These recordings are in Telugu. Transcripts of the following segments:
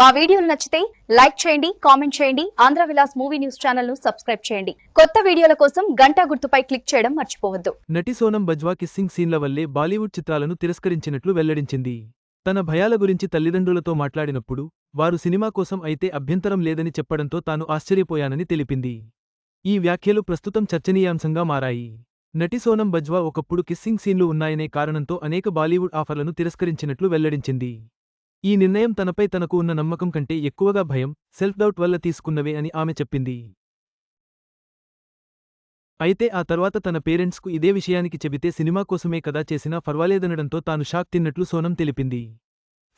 మా వీడియోలు నచ్చితే లైక్ చేయండి కామెంట్ చేయండి ఆంధ్ర విలాస్ మూవీ న్యూస్ ఛానల్ను సబ్స్క్రైబ్ చేయండి. కొత్త వీడియోల కోసం గంటా గుర్తుపై క్లిక్ చేయడం మర్చిపోవద్దు. నటి సోనం బజ్వా కిస్సింగ్ సీన్ల వల్లే బాలీవుడ్ చిత్రాలను తిరస్కరించినట్లు వెల్లడించింది. తన భయాల గురించి తల్లిదండ్రులతో మాట్లాడినప్పుడు వారు సినిమా కోసం అయితే అభ్యంతరం లేదని చెప్పడంతో తాను ఆశ్చర్యపోయానని తెలిపింది. ఈ వ్యాఖ్యలు ప్రస్తుతం చర్చనీయాంశంగా మారాయి. నటి సోనం బజ్వా ఒకప్పుడు కిస్సింగ్ సీన్లు ఉన్నాయనే కారణంతో అనేక బాలీవుడ్ ఆఫర్లను తిరస్కరించినట్లు వెల్లడించింది. ఈ నిర్ణయం తనపై తనకు ఉన్న నమ్మకం కంటే ఎక్కువగా భయం సెల్ఫ్ డౌట్ వల్ల తీసుకున్నవే అని ఆమె చెప్పింది. అయితే ఆ తర్వాత తన పేరెంట్స్కు ఇదే విషయానికి చెబితే సినిమా కోసమే కదా చేసినా పర్వాలేదనడంతో తాను షాక్ తిన్నట్లు సోనం తెలిపింది.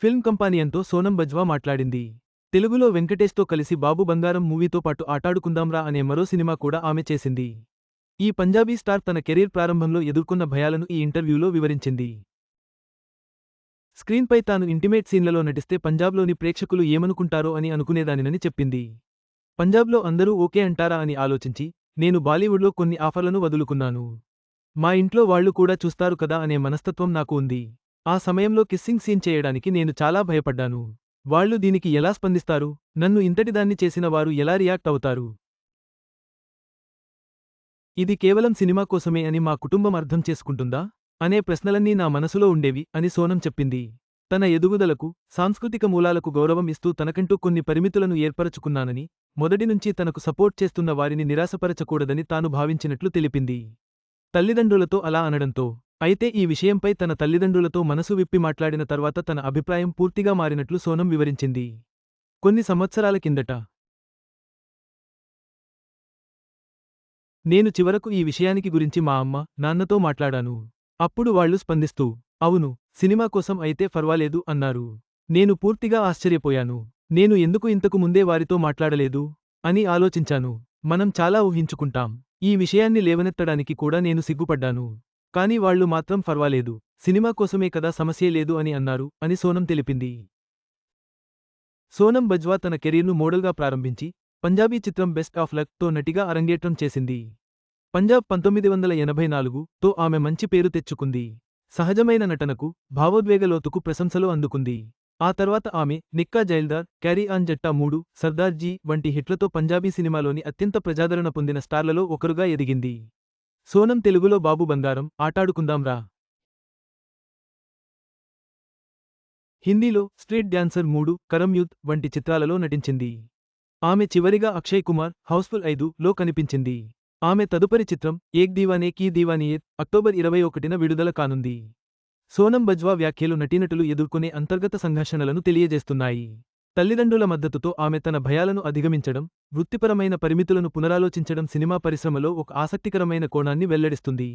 ఫిల్మ్ కంపానియన్తో సోనం బజ్వా మాట్లాడింది. తెలుగులో వెంకటేష్తో కలిసి బాబు బంగారం మూవీతో పాటు ఆటాడుకుందాంరా అనే మరో సినిమా కూడా ఆమె చేసింది. ఈ పంజాబీ స్టార్ తన కెరీర్ ప్రారంభంలో ఎదుర్కొన్న భయాలను ఈ ఇంటర్వ్యూలో వివరించింది. స్క్రీన్పై తాను ఇంటిమేట్ సీన్లలో నటిస్తే పంజాబ్లోని ప్రేక్షకులు ఏమనుకుంటారో అని అనుకునేదానినని చెప్పింది. పంజాబ్లో అందరూ ఓకే అంటారా అని ఆలోచించి నేను బాలీవుడ్లో కొన్ని ఆఫర్లను వదులుకున్నాను. మా ఇంట్లో వాళ్ళు కూడా చూస్తారు కదా అనే మనస్తత్వం నాకు ఉంది. ఆ సమయంలో కిస్సింగ్ సీన్ చేయడానికి నేను చాలా భయపడ్డాను. వాళ్ళు దీనికి ఎలా స్పందిస్తారు? నన్ను ఇంతటిదాన్ని చేసిన వారు ఎలా రియాక్ట్ అవుతారు? ఇది కేవలం సినిమా కోసమే అని మా కుటుంబం అర్థం చేసుకుంటుందా? అనే ప్రశ్నలన్నీ నా మనసులో ఉండేవి అని సోనం చెప్పింది. తన ఎదుగుదలకు సాంస్కృతిక మూలాలకు గౌరవం ఇస్తూ తనకంటూ కొన్ని పరిమితులను ఏర్పరచుకున్నానని మొదటి నుంచి తనకు సపోర్ట్ చేస్తున్న వారిని నిరాశపరచకూడదని తాను భావించినట్లు తెలిపింది. తల్లిదండ్రులతో అలా అనడంతో అయితే ఈ విషయంపై తన తల్లిదండ్రులతో మనసు విప్పి మాట్లాడిన తర్వాత తన అభిప్రాయం పూర్తిగా మారినట్లు సోనం వివరించింది. కొన్ని సంవత్సరాల కిందట నేను చివరకు ఈ విషయానికి గురించి మా అమ్మ నాన్నతో మాట్లాడాను. అప్పుడు వాళ్ళు స్పందిస్తూ అవును సినిమా కోసం అయితే ఫర్వాలేదు అన్నారు. నేను పూర్తిగా ఆశ్చర్యపోయాను. నేను ఎందుకు ఇంతకు ముందే వారితో మాట్లాడలేదు? అని ఆలోచించాను. మనం చాలా ఊహించుకుంటాం. ఈ విషయాన్ని లేవనెత్తడానికి కూడా నేను సిగ్గుపడ్డాను. కాని వాళ్ళు మాత్రం ఫర్వాలేదు. సినిమా కోసమే కదా సమస్యే లేదు అని అన్నారు అని సోనం తెలిపింది. సోనం బజ్వా తన కెరీర్ను మోడల్గా ప్రారంభించి పంజాబీ చిత్రం బెస్ట్ ఆఫ్ లక్తో నటిగా అరంగేట్రం చేసింది. పంజాబ్ పంతొమ్మిది వందల ఎనభై నాలుగు తో ఆమె మంచి పేరు తెచ్చుకుంది. సహజమైన నటనకు భావోద్వేగలోతుకు ప్రశంసలు అందుకుంది. ఆ తర్వాత ఆమె నిక్కా జైల్దార్ క్యారీ ఆన్ జట్టా మూడు సర్దార్జీ వంటి హిట్లతో పంజాబీ సినిమాలోని అత్యంత ప్రజాదరణ పొందిన స్టార్లలో ఒకరుగా ఎదిగింది. సోనం తెలుగులో బాబు బంగారం ఆటాడుకుందాంరా హిందీలో స్ట్రీట్ డ్యాన్సర్ మూడు కరం యూత్ వంటి చిత్రాలలో నటించింది. ఆమె చివరిగా అక్షయ్ కుమార్ హౌస్ఫుల్ ఐదు లో కనిపించింది. ఆమె తదుపరి చిత్రం ఏక్ దీవానే కీ దీవానియేత్ అక్టోబర్ ఇరవై ఒకటిన విడుదల కానుంది. సోనం బజ్వా వ్యాఖ్యలు నటీనటులు ఎదుర్కొనే అంతర్గత సంఘర్షణలను తెలియజేస్తున్నాయి. తల్లిదండ్రుల మద్దతుతో ఆమె తన భయాలను అధిగమించడం వృత్తిపరమైన పరిమితులను పునరాలోచించడం సినిమా పరిశ్రమలో ఒక ఆసక్తికరమైన కోణాన్ని వెల్లడిస్తుంది.